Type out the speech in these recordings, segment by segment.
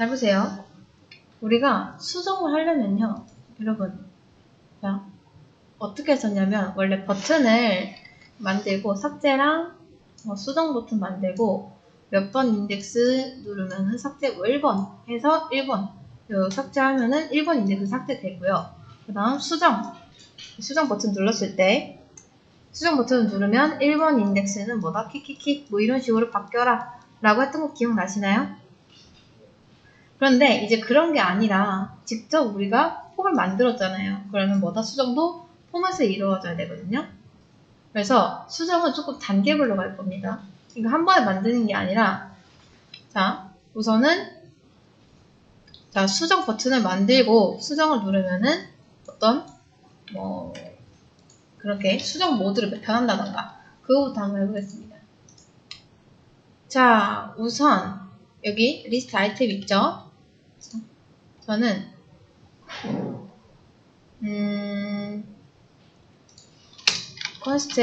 잘 보세요. 우리가 수정을 하려면요. 여러분, 자, 어떻게 했었냐면, 원래 버튼을 만들고, 삭제랑 어, 수정 버튼 만들고, 몇 번 인덱스 누르면은 삭제고 1번 해서 1번. 요 삭제하면은 1번 인덱스 삭제되고요. 그 다음 수정. 수정 버튼 눌렀을 때, 수정 버튼을 누르면 1번 인덱스는 뭐다? 킥킥킥. 뭐 이런 식으로 바뀌어라. 라고 했던 거 기억나시나요? 그런데 이제 그런 게 아니라 직접 우리가 폼을 만들었잖아요. 그러면 뭐다? 수정도 포맷에 이루어져야 되거든요. 그래서 수정은 조금 단계별로 갈 겁니다. 이거 한 번에 만드는 게 아니라 자 우선은 자 수정 버튼을 만들고 수정을 누르면은 어떤 뭐 그렇게 수정 모드를 변한다던가 그거부터 한번 해보겠습니다. 자 우선 여기 리스트 아이템 있죠? 저는 음 const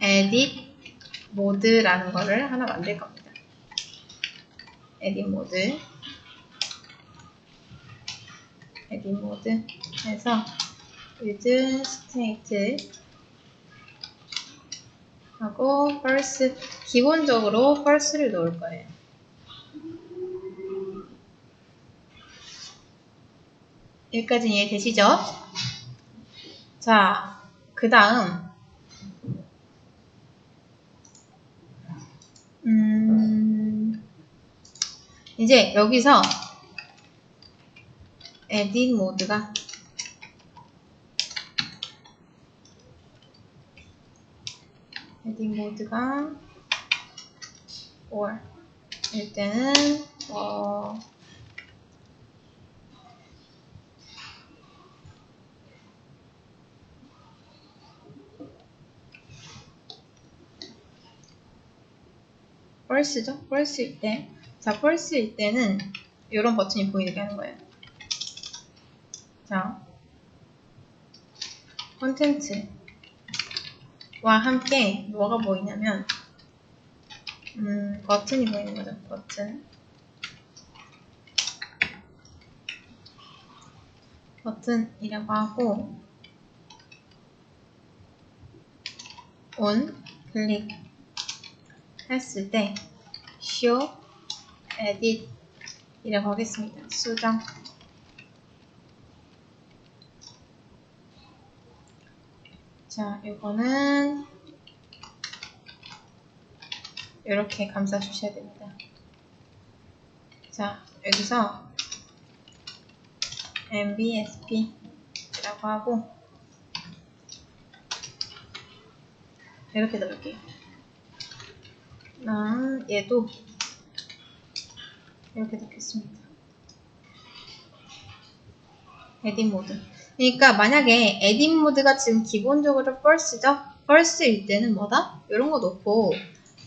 edit 모드라는 거를 하나 만들 겁니다. edit 모드 edit 모드 해서 use state 하고 false 기본적으로 false를 넣을 거예요. 여기까지 이해되시죠? 자, 그 다음 음, 이제 여기서 edit 모드가 edit 모드가 or 일 때는 어 펄스죠? 펄스일 때. 자, 펄스일 때는 이런 버튼이 보이게 하는 거예요. 자, 콘텐츠와 함께 뭐가 보이냐면, 음, 버튼이 보이는 거죠. 버튼. 버튼이라고 하고, 온, 클릭, 했을 때 show edit 이라고 하겠습니다. 수정 자, 이거는 이렇게 감싸 주셔야 됩니다. 자, 여기서 mbsp 라고 하고 이렇게 넣을게요. 아, 얘도 이렇게 넣겠습니다. 에딧 모드. 그러니까 만약에 에딧 모드가 지금 기본적으로 false죠? false일 때는 뭐다? 이런 거 놓고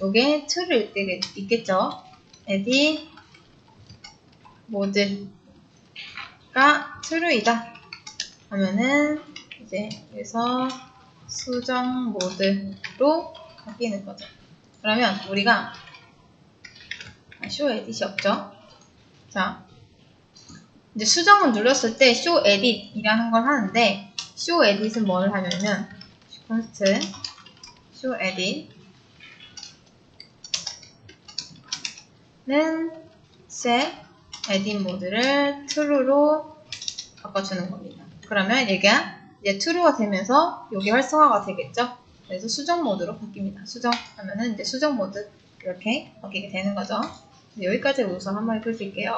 요게 true일 때 있겠죠? 에딧 모드가 true이다 하면은 이제 여기서 수정 모드로 바뀌는 거죠. 그러면 우리가 show edit이 없죠? 자, 이제 수정을 눌렀을 때 show edit 이라는 걸 하는데 show edit은 뭘 하냐면 const show edit 는 set edit 모드를 true로 바꿔주는 겁니다. 그러면 얘가 이제 true가 되면서 여기 활성화가 되겠죠? 그래서 수정 모드로 바뀝니다. 수정 하면은 이제 수정 모드 이렇게 바뀌게 되는 거죠. 여기까지 우선 한번 해볼 수 있게요.